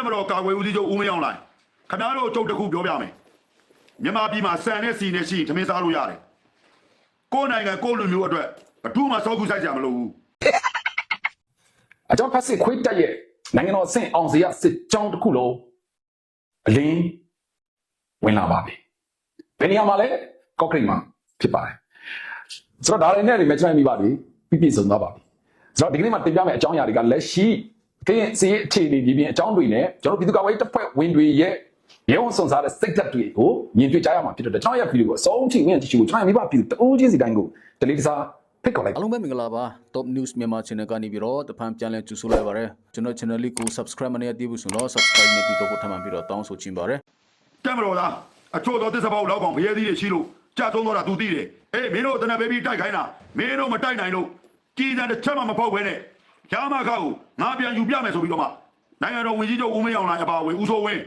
တက်မတော်ကာကွယ်ဦးစီးချုပ်ဦးမင်းအောင်လိုင်ခင်ဗျားတို့အကျုပ်တစ်ခုပြောပြမယ်မြန်မာပြည်မှာစံနဲ့စီနဲ့ရှိရင်သမင်းစားလို့ရတယ်ကိုယ်နိုင်ငံကိုယ်လူမျိုးအတွက်ဘယ်သူမှစောက်ကူဆိုင်ကြမလို့ဘူးအကြောင်းဖက်စစ်ခွေးတက်ရဲ့နိုင်ငံတော်အဆင့်အောင်စရစစ်ကြောင်းတစ်ခုလုံးအလင်းဝင်လာပါပြီဘယ်နေရာမှာလဲကော့ကရိတ်မှာဖြစ်ပါတယ်ဆိုတော့ဒါလည်းနဲ့တွေမဲ့ကျွန်တော်မိပါပြီပြည့်ပြည့်စုံသွားပါပြီဆိုတော့ဒီကနေ့မှာတင်ပြမယ့်အကြောင်းအရာတွေကလက်ရှိ ကရင်စီရဲ့အခြေအနေဒီပြင်အကြောင်းတွေနဲ့ကျွန်တော်ပြည်သူ့ကာကွယ်ရေးတပ်ဖွဲ့ဝင်တွေရဲ့ရဲဝန်ဆောင်စားတဲ့စိတ်ဓာတ်တွေကိုမြင်တွေ့ကြရမှာဖြစ်တဲ့အတွက်ကျွန်တော်ရဲ့ဗီဒီယိုကိုအဆုံးထိမြင်ကြည့်ရှုကိုကျွန်တော်မိဘပြည်သူတအူးချင်းစီတိုင်းကိုတလေးတစားဖိတ်ခေါ်လိုက်အားလုံးပဲမင်္ဂလာပါ Top News မြန်မာ Channel ကနေပြီးတော့တဖန်ပြန်လည်ကြိုဆိုလိုက်ပါရစေကျွန်တော် channel လေးကို subscribe မနေရသေးဘူးဆိုတော့ subscribe နေပြီးတော့ထပ်မံပြီးတော့တောင်းဆိုချင်ပါတယ်တက်မတော်သားအချို့သောသစ္စာပေါက်လောက်ကောင်ဘရဲသီးတွေရှိလို့ကြာသုံးတော့တာ तू သိတယ်အေးမင်းတို့တနက်ဘေးပြီးတိုက်ခိုင်းတာမင်းတို့မတိုက်နိုင်လို့ကြီးစံတစ်ချက်မှမဖောက်ဘဲနဲ့ ရမခါကိုငါပြန်ယူပြမယ်ဆိုပြီးတော့မှနိုင်ငံတော်ဝင်ကြီးချုပ်ဦးမင်းအောင်လာအပါဝင်ဦးစိုးဝင်း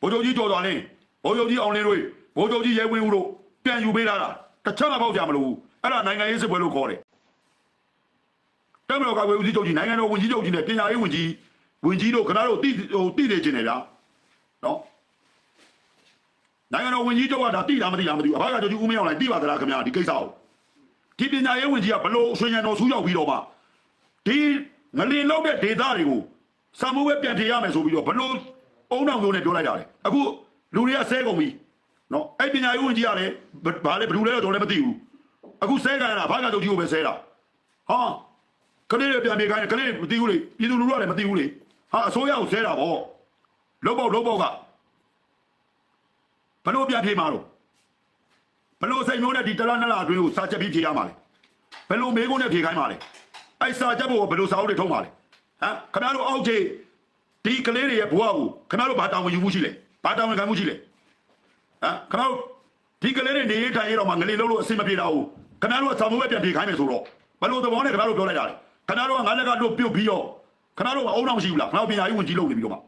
ဗိုလ်ချုပ်ကြီးကျော်တော်လင်းဗိုလ်ချုပ်ကြီးအောင်လင်းတို့ဗိုလ်ချုပ်ကြီးရဲဝင်းဦးတို့ပြန်ယူပေးလာတာတစ်ချက်မှဖောက်ကြမလို့အဲ့ဒါနိုင်ငံရေးစစ်ပွဲလို့ခေါ်တယ်တက်မတော်ကဝေဦးစီးချုပ်ကြီးနိုင်ငံတော်ဝန်ကြီးချုပ်ကြီးနဲ့ပညာရေးဝန်ကြီးဝန်ကြီးတို့ခဏတို့တိဟိုတိနေခြင်းတယ်ဗျာနော်နိုင်ငံတော်ဝန်ကြီးချုပ်ကဒါတိတာမတိတာမသိဘူးအဘကချုပ်ကြီးဦးမင်းအောင်လိုက်တိပါသလားခင်ဗျာဒီကိစ္စကိုဒီပညာရေးဝန်ကြီးကဘလို့ဆွေညံတော်ဆူးရောက်ပြီးတော့မှဒီ ငလင်လောက်တဲ့ဒေတာတွေကိုစာမိုးပဲပြန်ထည့်ရမယ်ဆိုပြီးတော့ဘလို့အုံနောက်မျိုးနဲ့ပြောလိုက်တာလေအခုလူတွေကဆဲကုန်ပြီနော်အဲ့ပညာရေးဝန်ကြီးကလည်းဘာလဲဘယ်လိုလဲတော့လည်းမသိဘူးအခုဆဲကြရတာဘာကချုပ်ကြီးကိုပဲဆဲတာဟာကလေးတွေပြန်ပြေခိုင်းတယ်ကလေးတွေမသိဘူးလေပြည်သူလူထုကလည်းမသိဘူးလေဟာအစိုးရကိုဆဲတာဗောလုံးပေါက်လုံးပေါက်ကဘလို့ပြန်ပြေမှာတော့ဘလို့စိတ်မျိုးနဲ့ဒီတလားနလားအတွင်းကိုစာချက်ပြီးပြေရမှာလေဘလို့မေးခွန်းနဲ့ပြေခိုင်းမှာလေ အဲ့စာချက်ဖို့ဘလို့စာအုပ်တွေထုံးမှာလေဟမ်ခင်ဗျားတို့အောက်ခြေဒီကလေးတွေရဲ့ဘဝကိုခင်ဗျားတို့ဘာတောင်းဝင်ယူမှုရှိလဲဘာတောင်းဝင်ခံမှုရှိလဲဟမ်ခင်ဗျားတို့ဒီကလေးတွေနေထိုင်ရတော့မှငလေးလုံးလို့အဆင်မပြေတာဟုတ်ခင်ဗျားတို့ကစာမိုးပဲပြန်ပြေခိုင်းမယ်ဆိုတော့ဘလို့သဘောနဲ့ခင်ဗျားတို့ပြောလိုက်တာလေခင်ဗျားတို့ကငါလက်ကလွတ်ပြုတ်ပြီးတော့ခင်ဗျားတို့ကအုံနောက်မရှိဘူးလားခင်ဗျားတို့ပညာရေးဝန်ကြီးလုပ်နေပြီးတော့မှဟမ်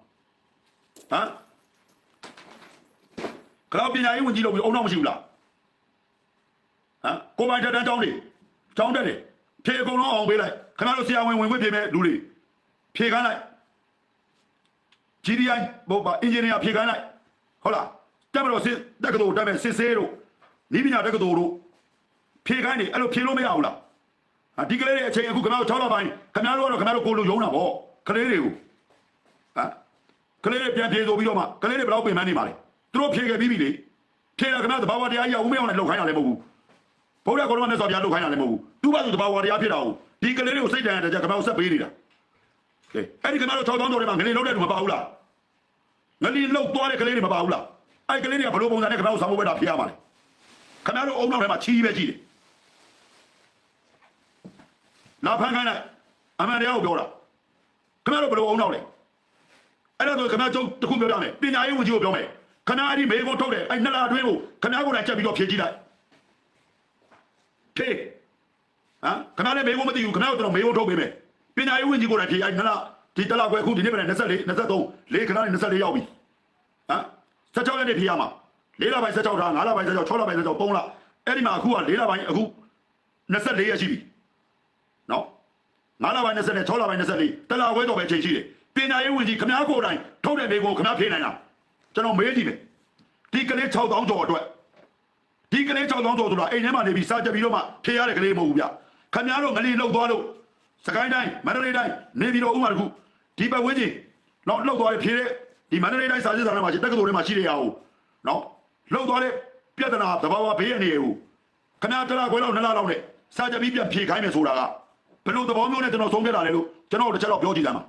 ခင်ဗျားတို့ပညာရေးဝန်ကြီးလုပ်ပြီးအုံနောက်မရှိဘူးလားဟမ်ကိုပိုင်တက်တန်းတောင်းနေတောင်းတက်တယ် ဖြေအကုန်လုံးအောင်ပေးလိုက်ခင်ဗျားတို့ဆရာဝန်ဝင်ခွင့်ဖြေမဲ့လူတွေဖြေခိုင်းလိုက် GDI ဘောပါအင်ဂျင်နီယာဖြေခိုင်းလိုက်ဟုတ်လားတက်မလို့စစ်တက္ကသိုလ်တက်မဲ့စစ်ဆေးတို့နီးပညာတက္ကသိုလ်တို့ဖြေခိုင်းနေအဲ့လိုဖြေလို့မရဘူးလားဟာဒီကလေးတွေအချိန်အခုခင်ဗျားတို့6လပိုင်းခင်ဗျားတို့ကတော့ခင်ဗျားတို့ကိုလိုရုံးတာဗောကလေးတွေကိုဟမ်ကလေးတွေပြန်ဖြေဆိုပြီးတော့မှကလေးတွေဘယ်တော့ပြင်ပန်းနေပါလဲသူတို့ဖြေခဲ့ပြီးပြီလေဖြေတာခင်ဗျားသဘာဝတရားကြီးကဦးမင်းအောင်လည်းလောက်ခိုင်းတာလည်းမဟုတ်ဘူး ဘုရားကောရမနဲ့ဆိုပြလောက်ခိုင်းတာလည်းမဟုတ်ဘူးသူ့ဘာသူသဘာဝတရားဖြစ်တာကိုဒီကလေးတွေကိုစိတ်တန်တဲ့ကြခင်ဗျားတို့ဆက်ပေးနေတာကဲအဲ့ဒီခင်ဗျားတို့6တောင်းတော်တွေမှာငလေးလောက်တဲ့လူမပါဘူးလားငလီလောက်သွားတဲ့ကလေးတွေမပါဘူးလားအဲ့ကလေးတွေကဘလို့ပုံစံနဲ့ခင်ဗျားတို့ဆောင်းဖို့ပဲတာဖြစ်ရမှာလေခင်ဗျားတို့အုံနောက်ထဲမှာချီးပဲကြည့်တယ်လာဖန်ခိုင်းလိုက်အမှန်တရားကိုပြောတာခင်ဗျားတို့ဘလို့အုံနောက်လဲအဲ့ဒါဆိုခင်ဗျားကျုပ်တခုပြောပြမယ်ပညာရေးဝန်ကြီးကိုပြောမယ်ခင်ဗျားအဲ့ဒီမေကိုထုတ်တယ်အဲ့နှစ်လအတွင်းကိုခင်ဗျားကိုယ်တိုင်ချက်ပြီးတော့ဖြေကြည့်လိုက် ဖြေဟမ်ခင်ဗျားလည်းမေကိုမသိဘူးခင်ဗျားတို့တော့မေကိုထုတ်ပေးမယ်ပညာရေးဝန်ကြီးကိုယ်တိုင်ဖြေအဲ့နှစ်လဒီတလခွဲအခုဒီနေ့ပဲ24 23လေးခဏနဲ့24ရောက်ပြီဟမ်16ရက်နေ့ဖြေရမှာ၄လပိုင်း16ထား5လပိုင်း16 6လပိုင်း16 3လအဲ့ဒီမှာအခုက၄လပိုင်းအခု24ရက်ရှိပြီနော်5လပိုင်း20နဲ့6လပိုင်း24တလခွဲတော့ပဲချိန်ရှိတယ်ပညာရေးဝန်ကြီးခမားကိုယ်တိုင်ထုတ်တဲ့မေကိုခမားဖြေနိုင်လားကျွန်တော်မေးကြည့်မယ်ဒီကလေး6000ကျော်အတွက် ဒီကလေး6000ကျော်ဆိုတာအိမ်ထဲမှာနေပြီးစားကြပြီးတော့မှဖြေရတဲ့ကလေးမဟုတ်ဘူးဗျခမားတို့ငလီလောက်သွားလို့စကိုင်းတိုင်းမန္တလေးတိုင်းနေပြီးတော့ဥမာတခုဒီပတ်ဝန်းကျင်တော့လောက်သွားရဖြေတဲ့ဒီမန္တလေးတိုင်းစာစစ်စာထဲမှာရှိတက္ကသိုလ်ထဲမှာရှိတဲ့ဟာကိုနော်လောက်သွားတဲ့ပြဿနာသဘာဝဘေးအနေကိုခဏတလားခွဲလောက်နှစ်လားလောက်နဲ့စာကြပြီးပြန်ဖြေခိုင်းမယ်ဆိုတာကဘယ်လိုသဘောမျိုးနဲ့ကျွန်တော်ဆုံးဖြတ်တာလဲလို့ကျွန်တော်တို့တစ်ချက်တော့ပြောကြည့်တယ်မှာ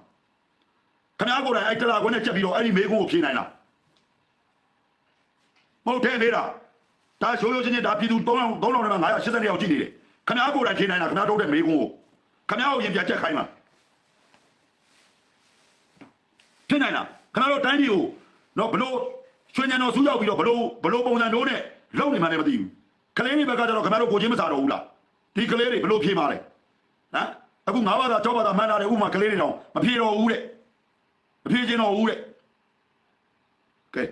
ခင်ဗျားကိုယ်တိုင်အဲ့တလားခွဲနဲ့ချက်ပြီးတော့အဲ့ဒီမေကုန်းကိုဖြေနိုင်လားမဟုတ်တဲ့နေတာ ဒါရိုးရိုးချင်းချင်းဒါပြည်သူ3000 3000နဲ့980ယောက်ကြည့်နေတယ်ခင်ဗျားကိုယ်တိုင်ဖြေနိုင်လားခင်ဗျားတို့တဲ့မေကုန်းကိုခင်ဗျားကိုရင်ပြချက်ခိုင်းမှာဖြစ်နိုင်လားခင်ဗျားတို့တိုင်းပြည်ကိုတော့ဘလို့ရွှေညံတော်ဆူးရောက်ပြီးတော့ဘလို့ဘလို့ပုံစံတို့နဲ့လုံနေမှလည်းမသိဘူးကလေးတွေဘက်ကကျတော့ခင်ဗျားတို့ကိုချင်းမစားတော့ဘူးလားဒီကလေးတွေဘလို့ဖြေမှာလဲဟမ်အခုငါးဘာသာ၆ဘာသာမှန်းလာတယ်ဥမာကလေးတွေတော့မဖြေတော့ဘူးတဲ့မဖြေချင်တော့ဘူးတဲ့ကဲ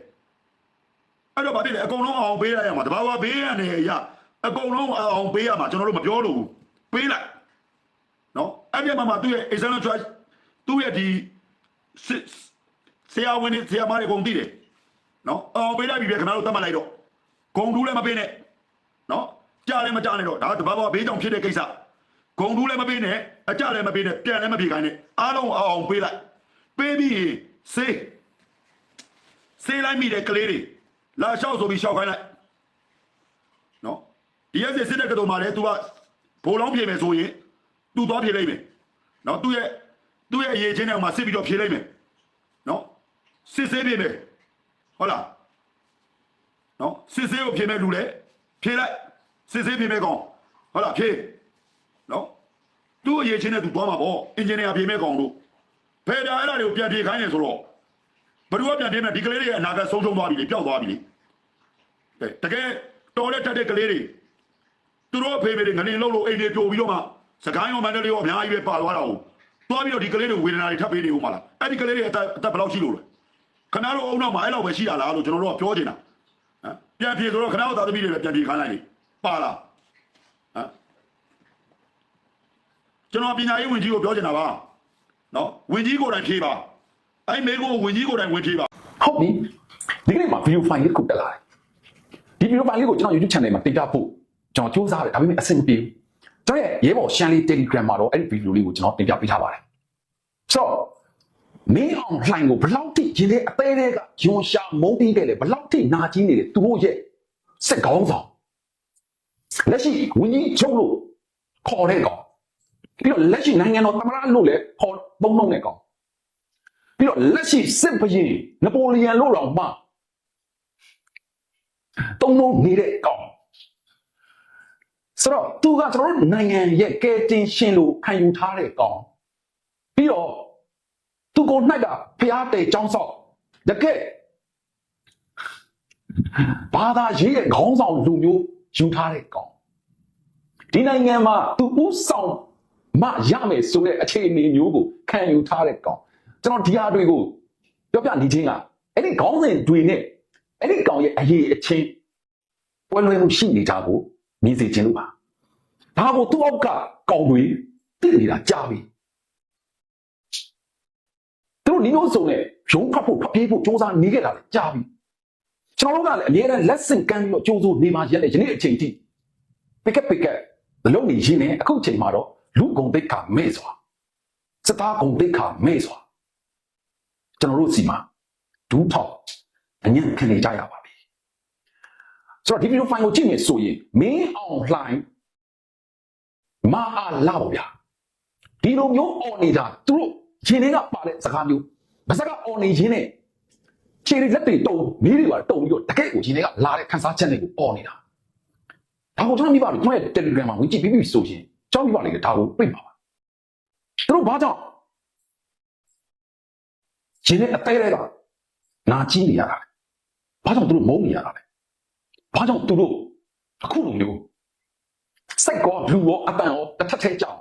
အဲ့တော့ဗာဖြစ်လေအကုန်လုံးအောင်ပေးလိုက်ရမှာတဘာဝဘေးရနေရအကုန်လုံးအောင်ပေးရမှာကျွန်တော်တို့မပြောလို့ဘူးပေးလိုက်နော်အဲ့ဒီမှာမှသူ့ရဲ့ external charge သူ့ရဲ့ဒီစစ်ဆရာဝန်တွေဆရာမတွေအကုန်သိတယ်နော်အောင်ပေးလိုက်ပြီပဲခင်ဗျားတို့တတ်မှတ်လိုက်တော့ဂုံတူးလည်းမပေးနဲ့နော်ကြားလည်းမကြားနဲ့တော့ဒါတဘာဘာဘေးကြောင့်ဖြစ်တဲ့ကိစ္စဂုံတူးလည်းမပေးနဲ့အကြလည်းမပေးနဲ့ပြန်လည်းမပြေခိုင်းနဲ့အားလုံးအောင်အောင်ပေးလိုက်ပေးပြီးရင်စေးစေးလိုက်မိတဲ့ကလေးတွေ လာလျှောက်ဆိုပြီးလျှောက်ခိုင်းလိုက်နော်ဒီရက်စစ်စစ်တဲ့ကတော်မှာလည်း तू ကဘိုးလောင်းပြေမယ်ဆိုရင် तू သွားပြေလိုက်မယ်နော်သူ့ရဲ့သူ့ရဲ့အရေးချင်းတဲ့မှာစစ်ပြီးတော့ပြေလိုက်မယ်နော်စစ်ဆေးပြေမယ်ဟုတ်လားနော်စစ်ဆေးကိုပြေမဲ့လူလေပြေလိုက်စစ်ဆေးပြေမဲ့ကောင်ဟုတ်လားပြေနော်သူ့အရေးချင်းတဲ့သူသွားမှာပေါ့အင်ဂျင်နီယာပြေမဲ့ကောင်တို့ဖေဒါအဲ့ဒါတွေကိုပြန်ပြေခိုင်းနေဆိုတော့ ဘယ်သူကပြန်ဖြေမဲ့ဒီကလေးတွေရဲ့အနာဂတ်ဆုံးရှုံးသွားပြီလေပျောက်သွားပြီလေတကယ်တော်တဲ့တက်တဲ့ကလေးတွေသူတို့အဖေမေတွေငနေလုံးလို့အိမ်တွေပြိုပြီးတော့မှစကိုင်းရောမန္တလေးရောအများကြီးပဲပါသွားတာကိုသွားပြီးတော့ဒီကလေးတွေဝေဒနာတွေထပ်ပေးနေဦးမလားအဲ့ဒီကလေးတွေအသက်အသက်ဘယ်လောက်ရှိလို့လဲခဏတော့အုံနောက်မှာအဲ့လောက်ပဲရှိတာလားလို့ကျွန်တော်တို့ကပြောနေတာဟမ်ပြန်ပြေဆိုတော့ခဏတော့သာသမီတွေလည်းပြန်ပြေခိုင်းလိုက်လေပါလားဟမ်ကျွန်တော်ပညာရေးဝန်ကြီးကိုပြောချင်တာပါနော်ဝန်ကြီးကိုယ်တိုင်ဖြေပါ အဲ့မေကိုဝန်ကြီးကိုယ်တိုင်ဝင်ဖြေပါဟုတ်ပြီဒီကနေ့မှာ video file လေးတစ်ခုတက်လာတယ်ဒီ video file လေးကိုကျွန်တော် YouTube channel မှာတင်ပြဖို့ကျွန်တော်စူးစမ်းတယ်ဒါပေမဲ့အဆင်မပြေဘူးကျွန်တော်ရဲ့ရဲဘော်ရှမ်းလေး Telegram မှာတော့အဲ့ဒီ video လေးကိုကျွန်တော်တင်ပြပေးထားပါတယ်ဆိုတော့မင်းအောင်လှိုင်ကိုဘလောက်ထိရင်ထဲအသေးသေးကယွန်ရှာမုန်းတီးတယ်လေဘလောက်ထိနာကြီးနေတယ်သူတို့ရဲ့စက်ကောင်းဆောင်လက်ရှိဝင်းကြီးချုပ်လို့ခေါ်တဲ့ကောင်ပြီးတော့လက်ရှိနိုင်ငံတော်သမ္မတလို့လည်းခေါ်သုံးလုံးတဲ့ကောင် ပြီးတော့လက်ရှိစစ်ဘရင်နပိုလီယန်လို့တော့မှတုံးလုံးနေတဲ့ကောင်ဆိုတော့သူကကျွန်တော်တို့နိုင်ငံရဲ့ကဲတင်ရှင်လို့ခံယူထားတဲ့ကောင်ပြီးတော့သူကို၌ကဖျားတဲ့ចောင်းဆောက်တကယ်ဘာသာရေးရဲ့ခေါင်းဆောင်လူမျိုးယူထားတဲ့ကောင်ဒီနိုင်ငံမှာသူဥဆောင်မရမယ်ဆိုတဲ့အခြေအနေမျိုးကိုခံယူထားတဲ့ကောင် ကျွန်တော်ဒီဟာတွေကိုပြောပြနေချင်းကအဲ့ဒီခေါင်းစဉ်တွေနဲ့အဲ့ဒီကောင်ရဲ့အရေးအချင်းပွဲလွယ်မှုရှိနေကြကိုမြင်စေခြင်းလို့ပါဒါကိုသူ့အောက်ကကောင်တွေသိနေတာကြားပြီသူတို့ဒီမျိုးစုံနဲ့ရုံးဖတ်ဖို့ဖတ်ပြေးဖို့စ조사နေခဲ့တာလည်းကြားပြီကျွန်တော်တို့ကလည်းအများနဲ့လက်ဆင့်ကမ်းပြီးတော့ကြိုးစိုးနေမှရက်လေယနေ့အချိန်ထိပိကက်ပိကက်လုံးနေရင်းနဲ့အခုအချိန်မှာတော့လူကုန်သိက္ခာမဲ့စွာစသားကုန်သိက္ခာမဲ့စွာ ကျွန်တော်တို့စီမှာဒူးဖောက်အညံ့ခံနေကြရပါပြီဆိုတော့ဒီဗီဒီယိုဖိုင်ကိုကြည့်မယ်ဆိုရင်မင်းအောင်လှိုင်းမအားလောက်ဗျာဒီလိုမျိုးအော်နေတာသူတို့ရှင်တွေကပါတဲ့စကားမျိုးမစကားအော်နေရင်းနဲ့ခြေတွေလက်တွေတုံမီးတွေပါတုံပြီးတော့တကယ့်ကိုရှင်တွေကလာတဲ့ခန်းစားချက်တွေကိုအော်နေတာဒါကိုကျွန်တော်မိပါလို့ကျွန်တော်ရဲ့ Telegram မှာဝင်ကြည့်ပြီးပြီဆိုရင်ကြောက်မိပါလေဒါကိုပြိမှာပါသူတို့ဘာကြောင့် ရှင်နဲ့အသေးလေးကနာကြီးနေရတာလေဘာကြောင့်သူတို့မုန်းနေရတာလဲဘာကြောင့်သူတို့အခုလိုမျိုးစိတ်ကောဘလူးရောအတန်ရောတစ်ထက်ထဲကြောင်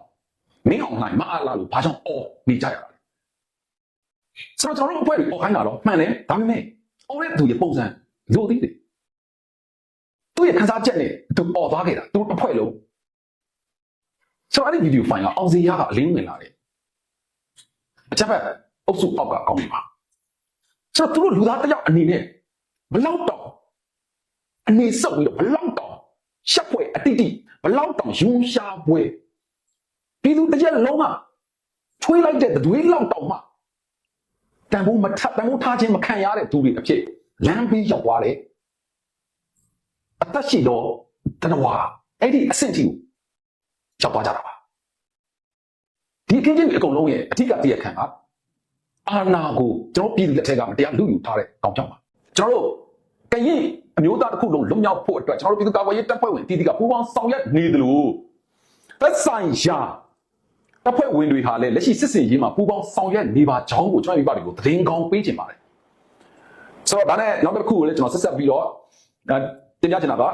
မင်းအောင်နိုင်မအားလာလို့ဘာကြောင့်အော်နေကြရတာလဲဆိုတော့ကျွန်တော်တို့အဖွဲ့တွေအော်ခိုင်းတာတော့မှန်တယ်ဒါပေမဲ့အော်တဲ့သူရဲ့ပုံစံလိုသေးတယ်သူ့ရဲ့ခန်းစားချက်နဲ့သူအော်သွားခဲ့တာသူတို့တစ်ဖွဲ့လုံးဆိုတော့အဲ့ဒီဗီဒီယိုဖိုင်ကအောင်စီရကအလင်းဝင်လာတယ်အချက်ဖက် အုပ်စုအောက်ကအကောင်းပြီပါဆိုတော့သူတို့လူသားတစ်ယောက်အနေနဲ့ဘလောက်တောင်အနေဆုပ်ပြီးတော့ဘလောက်တောင်ရှက်ပွဲအတိတိဘလောက်တောင်ယုံရှာပွဲပြည်သူတစ်ရက်လုံးကထွေးလိုက်တဲ့သွေးလောက်တောင်မှတန်ဖိုးမထပ်တန်ဖိုးထားခြင်းမခံရတဲ့သူတွေအဖြစ်လမ်းပြီးရောက်သွားတယ်အသက်ရှိတော့တနဝါအဲ့ဒီအဆင့်ထိကိုရောက်သွားကြတာပါဒီအခင်းချင်းတွေအကုန်လုံးရဲ့အထက်ကတည့်ရခံက အာနာကိုကျွန်တော်ပြည်သူလက်ထက်ကမတရားလူယူထားတဲ့ကောင်းကြောင်ပါကျွန်တော်တို့ကရင်အမျိုးသားတစ်ခုလုံးလုံမြောက်ဖို့အတွက်ကျွန်တော်တို့ပြည်သူ့ကာကွယ်ရေးတပ်ဖွဲ့ဝင်တီတီကပူးပေါင်းဆောင်ရွက်နေသလိုသက်ဆိုင်ရာတပ်ဖွဲ့ဝင်တွေဟာလည်းလက်ရှိစစ်စင်ရေးမှာပူးပေါင်းဆောင်ရွက်နေပါကြောင်းကိုကျွန်တော်မိဘတွေကိုသတင်းကောင်းပေးချင်ပါတယ်ဆိုတော့ဒါနဲ့နောက်တစ်ခုကိုလည်းကျွန်တော်ဆက်ဆက်ပြီးတော့အဲတင်ပြချင်တာက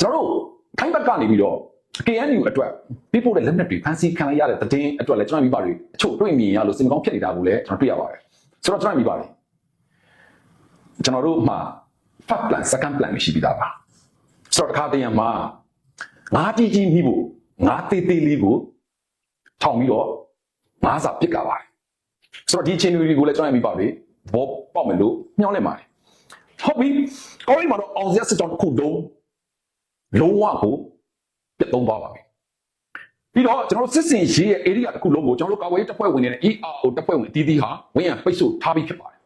ကျွန်တော်တို့ထိုင်းဘက်ကနေပြီးတော့ KNU အတွက်ပြပို့တဲ့လက်နက်တွေဖန်ဆီးခံလိုက်ရတဲ့တည်င်းအတွက်လည်းကျွန်တော်မိဘတွေအချို့တွေ့မြင်ရလို့စင်ကောင်းဖြစ်နေတာကိုလည်းကျွန်တော်တွေ့ရပါတယ်ဆိုတော့ကျွန်တော်မိဘတွေကျွန်တော်တို့မှာ first plan second plan ရှိပြီးသားပါဆိုတော့တစ်ခါတည်းရမှာငါးကြီးကြီးမိဖို့ငါးသေးသေးလေးကိုထောင်ပြီးတော့ငါးစာပစ်ကြပါတယ်ဆိုတော့ဒီချင်းတွေကိုလည်းကျွန်တော်မိဘတွေဘောပေါက်မယ်လို့ညှောင်းလိုက်ပါတယ်ဟုတ်ပြီကောင်းရင်မှာတော့အောင်စရာစစ်ကြောင်းတစ်ခုလုံးလုံးဝကို ပြတ်သုံးသွားပါပြီပြီးတော့ကျွန်တော်တို့စစ်စင်ရေးရဲ့ area တစ်ခုလုံးကိုကျွန်တော်တို့ကာဝေးတပ်ဖွဲ့ဝင်တွေနဲ့ ERO တပ်ဖွဲ့ဝင်အသီးသီးဟာဝင်ရပိတ်ဆို့ထားပြီးဖြစ်ပါတယ်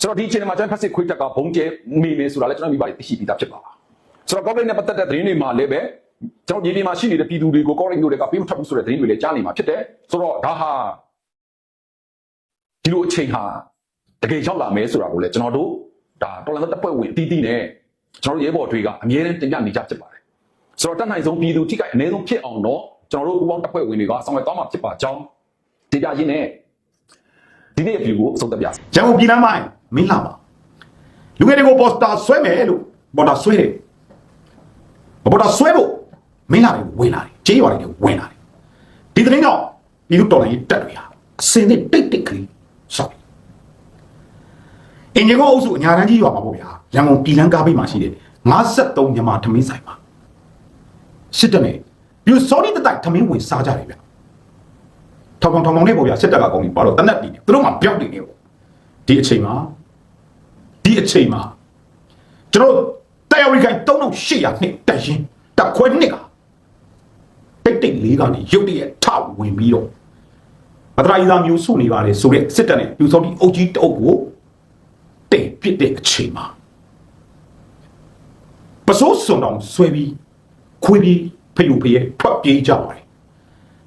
ဆိုတော့ဒီအချိန်မှာကျွန်တော်ဖက်စစ်ခွေးတက်ကဘုံကျဲမိမယ်ဆိုတာလည်းကျွန်တော်မိဘတွေသိရှိပြီးသားဖြစ်ပါလားဆိုတော့ကော့ဂရိတ်နဲ့ပတ်သက်တဲ့သတင်းတွေမှာလည်းပဲကျွန်တော်ဒီဒီမှာရှိနေတဲ့ပြည်သူတွေကိုကော့ဂရိတ်မျိုးတွေကပေးမထွက်ဘူးဆိုတဲ့သတင်းတွေလည်းကြားနေမှာဖြစ်တယ်ဆိုတော့ဒါဟာဒီလိုအချိန်ဟာတကယ်ရောက်လာမယ်ဆိုတာကိုလည်းကျွန်တော်တို့ဒါတော်လန်တပ်ဖွဲ့ဝင်အသီးသီးနဲ့ကျွန်တော်တို့ရဲဘော်တွေကအမြဲတမ်းတင်ပြနေကြဖြစ်ပါတယ် ဆိုတော့တတ်နိုင်ဆုံးပြည်သူထိခိုက်အနည်းဆုံးဖြစ်အောင်တော့ကျွန်တော်တို့ပူးပေါင်းတပ်ဖွဲ့ဝင်တွေကဆောင်ရွက်သွားမှာဖြစ်ပါကြောင်းတင်ပြရင်းနဲ့ဒီနေ့အပြူကိုအဆုံးသတ်ပြစီရန်ကုန်ပြည်လမ်းမိုင်းမင်းလာပါလူငယ်တွေကိုပေါ်စတာဆွဲမယ်လို့ပေါ်တာဆွဲတယ်ပေါ်တာဆွဲဖို့မင်းလာတွေဝင်လာတယ်ကြေးရွာတွေဝင်လာတယ်ဒီသတင်းကြောင့်ဒီလိုတော်လိုင်းတက်တွေဟာအစင်းနဲ့တိတ်တိတ်ကလေးဆောက်အင်ဂျင်ကအုပ်စုအညာတန်းကြီးရွာမှာပေါ့ဗျာရန်ကုန်ပြည်လမ်းကားဘေးမှာရှိတယ်53မြန်မာထမင်းဆိုင်မှာ စစ်တပ်နဲ့ပြူစောနီတတိုက်ထမင်းဝင်စားကြတယ်ဗျထောင်ထောင်ထောင်ထောင်နဲ့ပေါ့ဗျာစစ်တပ်ကကောင်းပြီဘာလို့တနက်ပြီးတယ်သူတို့မှပြောက်နေနေပေါ့ဒီအချိန်မှာဒီအချိန်မှာကျွန်တော်တယ်ရီခိုင်3800နှစ်တက်ရင်တက်ခွဲနှစ်ကတိတ်တိတ်လေးကနေရုတ်တရက်ထဝင်ပြီးတော့အတရာဤသားမျိုးစုနေပါလေဆိုတဲ့စစ်တပ်နဲ့ပြူစောနီအုပ်ကြီးတအုပ်ကိုတဲ့ပြစ်တဲ့အချိန်မှာပစိုးစုံတော်ဆွဲပြီး ခွေးပြီးဖယုဖယဲထွက်ပြေးကြပါတယ်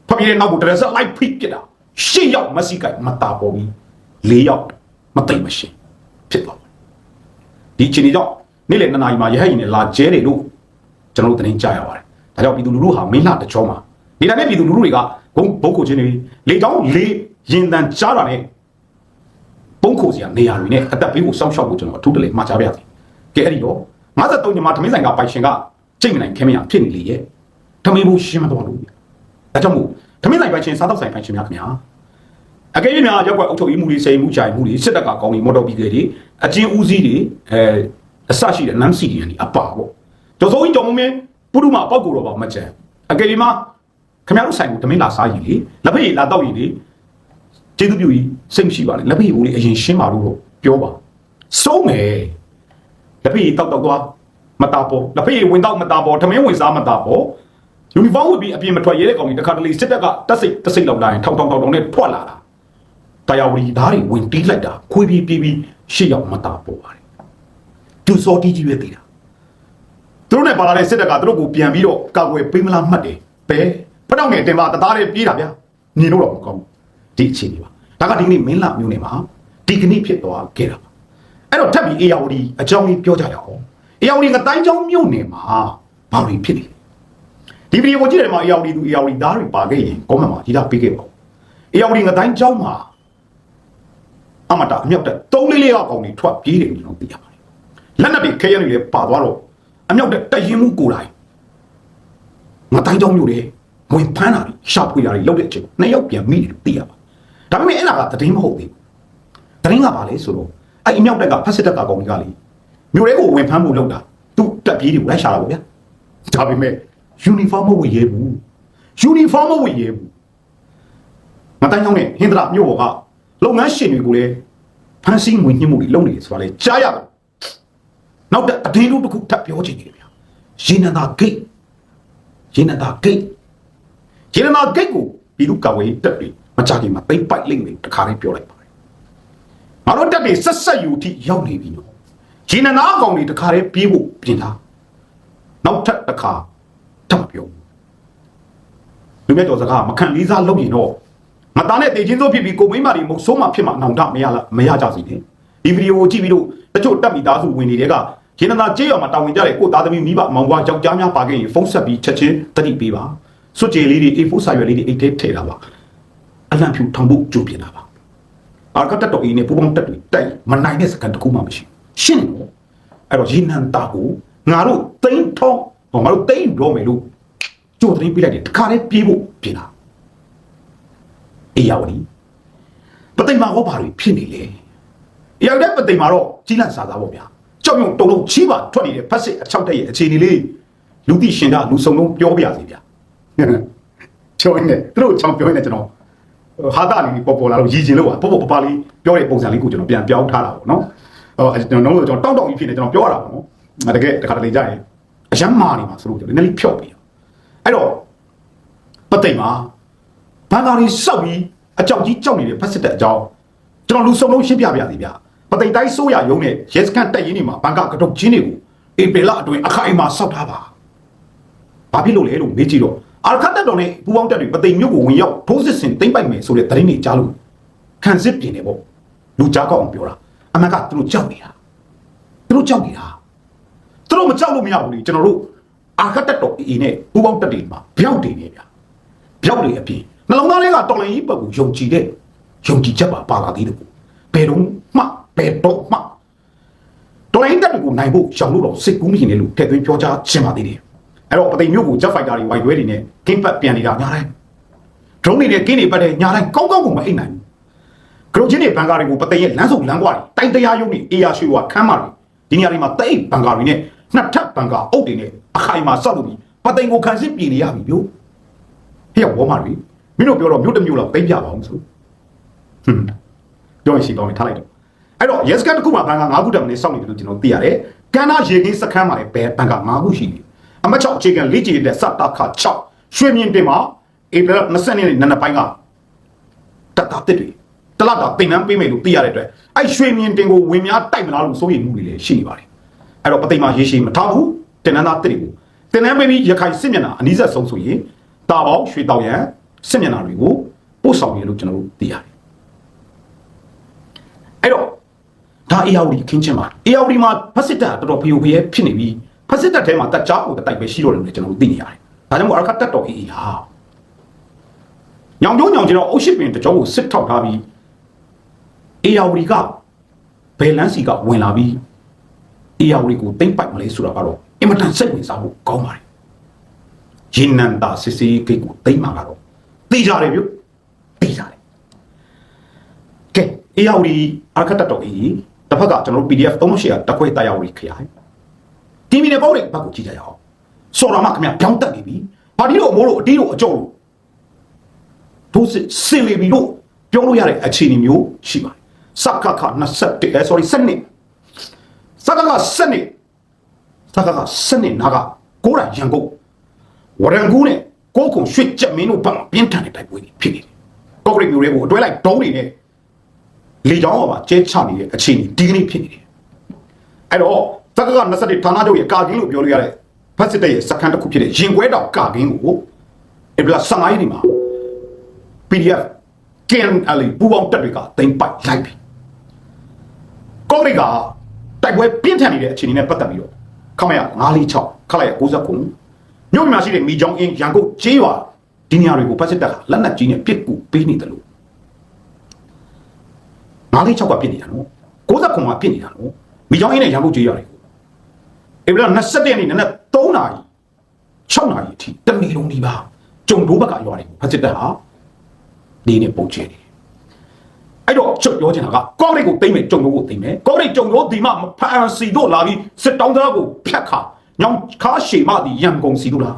ဖပြေးတဲ့နောက်ကိုတရဆက်လိုက်ဖိပြစ်တာရှစ်ယောက်မစီကိုက်မတာပေါ်ပြီးလေးယောက်မသိမ့်မရှင်ဖြစ်သွားတယ်ဒီအချိန်ကြီးကြောင့်နေ့လယ်2နာရီမှာရဟတ်ရင်နဲ့လာကျဲတယ်လို့ကျွန်တော်တို့သတင်းကြားရပါတယ်ဒါကြောင့်ပြည်သူလူထုဟာမင်းလှတကြောမှာနေတာနဲ့ပြည်သူလူထုတွေကဘုံဘုတ်ကိုချင်းတွေလေတောင်းလေးရင်တန်ကြားတာနဲ့ဘုံခိုစရာနေရာတွေနဲ့အသက်ဘေးကိုစောင့်ရှောက်ဖို့ကျွန်တော်အထူးတလဲမှာကြားပါရစေကဲအဲ့ဒီတော့53ညမှာသမင်းဆိုင်ကပိုင်ရှင်က ကြိတ်မနိုင်ခဲမရဖြစ်နေလေရဲ့ထမင်းဘူးရှင်းမတော်လို့ဒါကြောင့်မို့သမင်းဆိုင်ပိုင်ရှင်စားတော့ဆိုင်ပိုင်ရှင်များခင်ဗျာအကယ်၍များရောက်ကွက်အုပ်ချုပ်ရေးမှုတွေစိန်မှုကြိုင်မှုတွေစစ်တပ်ကကောင်းတွေမော်တော်ဘီကေတွေအချင်းဦးစီးတွေအဲအဆရှိတဲ့နမ်စီတွေကနေအပါပေါ့ကျော်စိုးကြီးကျော်မင်းမင်းပုရုမပောက်ကိုတော့ပါမကြံအကယ်၍မှာခင်ဗျားတို့ဆိုင်ကိုသမင်းလာစားရင်လေလက်ဖက်ရည်လာတော့ရင်လေကျေးဇူးပြုကြီးစိတ်မရှိပါနဲ့လက်ဖက်ရည်ဘူးလေအရင်ရှင်းပါလို့ပြောပါစိုးမယ်လက်ဖက်ရည်တောက်တောက်သွား မတာပေါ်လက်ဖက်ရည်ဝင်တော့မတာပေါ်ထမင်းဝင်စားမတာပေါ်ယူနီဖောင်းဝတ်ပြီးအပြင်မထွက်ရဲတဲ့ကောင်ကြီးတစ်ခါတလေစစ်တပ်ကတက်စိတ်တက်စိတ်လောက်လာရင်ထောင်ထောင်ထောင်ထောင်နဲ့ထွက်လာတာတရားဝတီဓာတ်တွေဝင်တီးလိုက်တာခွေးပြီးပြီးပြီးရှစ်ယောက်မတာပေါ်ပါတယ်ကျူစောတီးကြီးပဲတည်တာသူတို့နဲ့ပါလာတဲ့စစ်တပ်ကသူတို့ကိုပြန်ပြီးတော့ကာကွယ်ပေးမလားမှတ်တယ်ဘယ်ဖတောက်ငယ်တင်ပါတသားလေးပြေးတာဗျာမြင်လို့တော့မကောင်းဘူးဒီအခြေအနေပါဒါကဒီနေ့မင်းလာမျိုးနေမှာဒီကနေ့ဖြစ်သွားခဲ့တာပါအဲ့တော့ထပ်ပြီးအေယာဝတီအကြောင်းကြီးပြောကြရအောင် အေယာဝတီငတိုင်းကျောင်းမြို့နယ်မှာဘာတွေဖြစ်နေလဲဒီဗီဒီယိုကိုကြည့်တယ်မှာအေယာဝတီသူအေယာဝတီသားတွေပါခဲ့ရင်ကောမန့်မှာကြီးတာပေးခဲ့ပါဦးအေယာဝတီငတိုင်းကျောင်းမှာအမတာအမြောက်တက်၃လေးလေးအကောင်တွေထွက်ပြေးတယ်ကျွန်တော်သိရပါတယ်လက်နက်တွေခဲရနေလေပါသွားတော့အမြောက်တက်တရင်မှုကိုယ်တိုင်ငတိုင်းကျောင်းမြို့တယ်ဝင်ဖမ်းတာတွေရှာဖွေတာတွေလုပ်တဲ့အချိန်နှစ်ယောက်ပြန်မိတယ်လို့သိရပါဒါပေမဲ့အဲ့ဒါကသတင်းမဟုတ်သေးဘူးသတင်းကပါလေဆိုတော့အဲ့အမြောက်တက်ကဖက်စစ်တက်ကကောင်ကြီးကလေ မြို့ရဲကိုဝင်ဖမ်းမှုလုပ်တာသူတက်ပြေးတွေကိုလိုက်ရှာတာပေါ့ဗျာဒါပေမဲ့ယူနီဖောင်းမဝတ်ရဲဘူးယူနီဖောင်းမဝတ်ရဲဘူးမတန်းကြောင်းနဲ့ဟင်္ဒရာမြို့ပေါ်ကလုပ်ငန်းရှင်တွေကိုလည်းဖမ်းဆီးငွေညှိမှုတွေလုပ်နေတယ်ဆိုတာလေကြားရတယ်နောက်တဲ့အတင်းတို့တစ်ခုထပ်ပြောချင်နေတယ်ဗျာရေနံသာဂိတ်ရေနံသာဂိတ်ရေနံသာဂိတ်ကိုပြည်သူ့ကာဝေးတက်ပြီးမကြခင်မှာပိတ်ပိုက်လိမ့်မယ်တခါလေးပြောလိုက်ပါငါတို့တက်တွေဆက်ဆက်ယူထိရောက်နေပြီနော် ဂျင်းနာအကောင်တွေတခါတည်းပြေးဖို့ပြင်လာနောက်ထပ်တစ်ခါထပ်မပြောလူမြတ်တော်စကားမခံလေးစားလုပ်ရင်တော့ငါသားနဲ့တေချင်းစိုးဖြစ်ပြီးကိုမိမတွေမုတ်ဆိုးမှဖြစ်မှနောင်တမရလားမရကြစီနဲ့ဒီဗီဒီယိုကိုကြည့်ပြီးတော့တချို့တက်မိသားစုဝင်နေတဲ့ကဂျင်းနာကြေးရွာမှာတာဝန်ကြတဲ့ကိုသားသမီးမိဘမောင်ဘွားယောက်ျားများပါခဲ့ရင်ဖုန်းဆက်ပြီးချက်ချင်းတတိပေးပါစွတ်ကြေလေးတွေ A4 စာရွက်လေးတွေအိတ်ထဲထည့်တာပါအလံဖြူထောင်ဖို့ကြိုးပြင်တာပါအာကတက်တော်အင်းနဲ့ပူပေါင်းတက်တွေတိုက်မနိုင်တဲ့စကန်တစ်ခုမှမရှိ ရှင်းနေတော့အဲ့တော့ရေနံတာကိုငါတို့တိမ့်ထောင်းဟောငါတို့တိမ့်တော့မယ်လို့ကြိုးသိမ်းပြလိုက်တယ်တခါလေးပြေးဖို့ပြင်တာအေးရဝဒီပသိမ်မာဟောဘာတွေဖြစ်နေလဲအေးရတဲ့ပသိမ်မာတော့ကြီးလန့်စားသားပေါ့ဗျာကြောက်ရွံ့တုံလုံးချီးပါထွက်နေတဲ့ဖက်စစ်အချောက်တဲ့ရဲ့အခြေအနေလေးလူသိရှင်တာလူစုံလုံးပြောပြစီဗျာပြောရင်းနဲ့သူတို့ချောင်းပြောရင်းနဲ့ကျွန်တော်ဟာတာလေးပေါ်ပေါ်လာလို့ရည်ကျင်လို့ပါပေါ်ပေါ်ပပလေးပြောတဲ့ပုံစံလေးကိုကျွန်တော်ပြန်ပြောင်းထားတာပေါ့နော်ဟို ကျွန်တော်တို့ကျွန်တော်တောက်တောက်ကြီးဖြစ်နေကျွန်တော်ပြောရတာပေါ့နော်တကယ်တခါတလေကြာရင်အရမ်းမာနေမှာဆိုလို့ကျွန်တော်နည်းနည်းဖြော့ပြီးအဲ့တော့ပသိမ်မှာဘန်ကာရီစောက်ပြီးအကြောက်ကြီးကြောက်နေတဲ့ဖက်စစ်တဲ့အကြောင်းကျွန်တော်လူစုံလုံးရှင်းပြပြစီဗျပသိမ်တိုင်းဆိုးရရုံးနဲ့ရဲစခန်းတက်ရင်းနေမှာဘန်ကာကတုတ်ချင်းတွေကိုအေပယ်လာအတွင်းအခါအိမ်မှာစောက်ထားပါဘာဖြစ်လို့လဲလို့မေးကြည့်တော့အာခတ်တက်တော်နဲ့ပူပေါင်းတက်တွေပသိမ်မြို့ကိုဝင်ရောက်ထိုးစစ်ဆင်သိမ့်ပိုက်မယ်ဆိုတဲ့သတင်းတွေကြားလို့ခံစစ်ပြင်နေပေါ့လူကြားကောက်အောင်ပြောတာ အမှန်ကသူတို့ကြောက်နေတာသူတို့ကြောက်နေတာသူတို့မကြောက်လို့မရဘူးလေကျွန်တော်တို့အာခတ်တက်တော်အေးနဲ့ပူပေါင်းတက်တွေမှာဘျောက်တွေနေဗျာဘျောက်တွေအပြင်နှလုံးသားလေးကတော်လိုင်းကြီးပတ်ကိုယုံကြည်တဲ့ယုံကြည်ချက်ပါပါလာသေးတယ်ကိုဘယ်တော့မှဘယ်တော့မှတော်လိုင်းတက်တွေကိုနိုင်ဖို့ရှောင်လို့တော့စစ်ကူးမရှင်တယ်လို့ထည့်သွင်းပြောကြားခြင်းပါသေးတယ်အဲ့တော့ပသိမ်မျိုးကိုဂျက်ဖိုက်တာတွေဝိုက်တွဲတွေနဲ့ကင်းပတ်ပြန်နေတာညာတိုင်းဒရုန်းတွေနဲ့ကင်းတွေပတ်တဲ့ညာတိုင်းကောင်းကောင်းကိုမအိတ်နိုင်ဘူး ကရိုချင်းတွေဘန်ကာတွေကိုပသိမ်ရဲ့လမ်းစုံလမ်းကွာတွေတိုင်းတရားရုံးတွေအေယာရွှေဝါခမ်းမာတွေဒီနေရာတွေမှာတိတ်ဘန်ကာတွေနဲ့နှစ်ထပ်ဘန်ကာအုပ်တွေနဲ့အခိုင်မှာစောက်လို့ပြီးပသိမ်ကိုခံစစ်ပြည်နေရပြီမျိုးဟဲ့ဝေါ်မာတွေမင်းတို့ပြောတော့မြို့တစ်မြို့လောက်သိမ့်ပြပါအောင်ဆိုဟွန်းပြောရင်ရှိတော့ထားလိုက်တော့အဲ့တော့ yes ကန်တစ်ခုမှာဘန်ကာ9ခုတက်မနေစောက်နေတယ်လို့ကျွန်တော်သိရတယ်ကန္နာရေခင်းစခန်းမှာလည်းဘန်ဘန်ကာ9ခုရှိတယ်အမတ်6အခြေခံလေးကြီးတဲ့စတာခ6ရွှေမြင့်တင်မှာဧပြီလ20ရက်နေ့နံနက်ပိုင်းကတက်တာတစ်တွေ တလတာတင်နှမ်းပေးမယ်လို့သိရတဲ့အတွက်အဲ့ရွှေမြင့်တင်ကိုဝင်များတိုက်မလားလို့စိုးရိမ်မှုတွေလည်းရှိနေပါတယ်အဲ့တော့ပသိမ်မှာရေရှည်မထားဘူးတင်နှမ်းသားတစ်တွေကိုတင်နှမ်းပေးပြီးရခိုင်စစ်မျက်နှာအနည်းဆက်ဆုံးဆိုရင်တာပေါင်းရွှေတောင်ရန်စစ်မျက်နှာတွေကိုပို့ဆောင်ရလို့ကျွန်တော်တို့သိရတယ်အဲ့တော့ဒါအေယာဝတီခင်းချင်းပါအေယာဝတီမှာဖက်စစ်တပ်တော်တော်ဖျို့ဖျဲဖြစ်နေပြီးဖက်စစ်တပ်ထဲမှာတက်ကြားကိုတိုက်ပဲရှိတော့တယ်လို့ကျွန်တော်တို့သိနေရတယ်ဒါကြောင့်မို့အရခတ်တက်တော်အေးဟာညောင်ကျုံညောင်ကျတော့အုတ်ရှိပင်တကြောကိုစစ်ထောက်ထားပြီး အေယာဝတီကဘယ်လန်းစီကဝင်လာပြီးအေယာဝတီကိုတိမ့်ပိုက်မလဲဆိုတာကတော့အင်မတန်စိတ်ဝင်စားဖို့ကောင်းပါတယ်။ရင်နန္တာစစ်စီကိတ်ကိုတိမ့်မှာကတော့သိကြတယ်ဗျသိကြတယ်။ကဲအေယာဝတီအာခတ်တတော်ကြီးတစ်ဖက်ကကျွန်တော်တို့ PDF 38ကတက်ခွဲတာယာဝတီခရိုင်တီမီနဲ့ပေါ့တဲ့ဘက်ကိုကြည့်ကြရအောင်။စော်ရမခင်ဗျပြောင်းတက်နေပြီ။ဘာဒီလိုအမိုးလို့အတီးလို့အကျုပ်လို့တို့စစ်စင်လေပြီလို့ပြောလို့ရတဲ့အခြေအနေမျိုးရှိပါတယ် စက္ကခ21အဲ sorry စနစ်စက္ကခစနစ်စက္ကခစနစ်နာကကိုရရန်ကုန်ဝရန်ကူးနဲ့ကိုကုံရွှေချက်မင်းတို့ဘက်မှာပြင်းထန်တဲ့တိုက်ပွဲတွေဖြစ်နေတယ်ကော့ဂရိတ်မျိုးတွေကိုအတွဲလိုက်တုံးနေနဲ့လေကြောင်းပေါ်မှာကျဲချနေတဲ့အခြေအနေဒီကနေ့ဖြစ်နေတယ်အဲ့တော့စက္ကခ21ဌာနချုပ်ရဲ့ကာကင်းလို့ပြောလို့ရတဲ့ဖက်စစ်တပ်ရဲ့စခန်းတစ်ခုဖြစ်တဲ့ရင်ခွဲတောင်ကာကင်းကိုအဲ့ဒါ15ရက်ဒီမှာ PDF KNL ပူပေါင်းတက်တွေကတင်ပိုက်လိုက်ပြီ ကော့ဂရိတ်ကတိုက်ပွဲပြင်းထန်နေတဲ့အခြေအနေနဲ့ပတ်သက်ပြီးတော့ခမရ946ခလိုက်ရ69မြို့မြန်မာရှိတဲ့မိချောင်းအင်းရန်ကုန်ကျေးရွာဒီနေရာတွေကိုဖက်စစ်တပ်ကလက်နက်ကြီးနဲ့ပစ်ကူပေးနေတယ်လို့946ကပြစ်နေတာနော်69ကပြစ်နေတာနော်မိချောင်းအင်းနဲ့ရန်ကုန်ကျေးရွာတွေကိုဧပြီလ22ရက်နေ့နနက်3နာရီ6နာရီအထိတမီလုံးဒီပါကြုံဘိုးဘက်ကရွာတွေကိုဖက်စစ်တပ်ဟာဒီနေ့ပုံချနေတယ် အဲ့တော့ချုပ်ပြောချင်တာကကော့ဂရိတ်ကိုသိမ့်မယ်ကြုံလို့ကိုသိမ့်မယ်ကော့ဂရိတ်ကြုံလို့ဒီမှာဖန်စီတို့လာပြီးစစ်တောင်းသားကိုဖျက်ခါညောင်ခါရှေမဒီရန်ကုန်စီတို့လား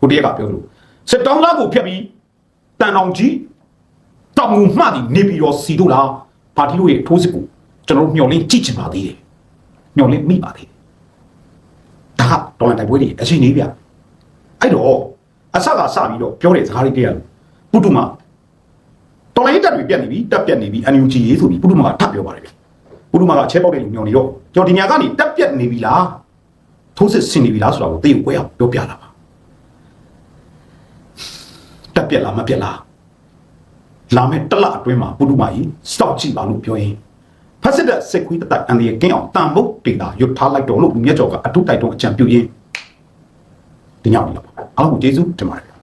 ကိုတရက်ကပြောလို့စစ်တောင်းသားကိုဖျက်ပြီးတန်အောင်ကြီးတောင်ငူမှဒီနေပြီးတော့စီတို့လားပါတီတို့ရဲ့ထိုးစစ်ကိုကျွန်တော်တို့မျှော်လင့်ကြည့်ချင်ပါသေးတယ်မျှော်လင့်မိပါသေးတယ်ဒါကတော်လန်တိုက်ပွဲတွေအရှိနေဗျအဲ့တော့အဆကစပြီးတော့ပြောတဲ့စကားလေးတရားလို့ပုတုမ တော်လိုင်းတက်တွေပြတ်နေပြီတက်ပြတ်နေပြီ NUG ရေးဆိုပြီးပုထုမကထပ်ပြောပါတယ်ဗျပုထုမကအချက်ပေါက်တဲ့လူညောင်နေတော့ကျွန်တော်ဒီညာကနေတက်ပြတ်နေပြီလားထိုးစစ်ဆင်နေပြီလားဆိုတာကိုသိကိုကိုရပြောပြတာပါတက်ပြတ်လားမပြတ်လားလာမဲ့တစ်လအတွင်းမှာပုထုမကြီးစောက်ကြည့်ပါလို့ပြောရင်ဖက်စစ်တဲ့စစ်ခွေးတတိုင်အန်ဒီရဲ့ကင်းအောင်တန်ဖို့ဒေတာရွတ်ထားလိုက်တော့လို့လူမြတ်ကျော်ကအထုတိုက်တော့အကြံပြုရင်းဒီညောင်နေတော့အားလုံးကိုကျေးဇူးတင်ပါတယ်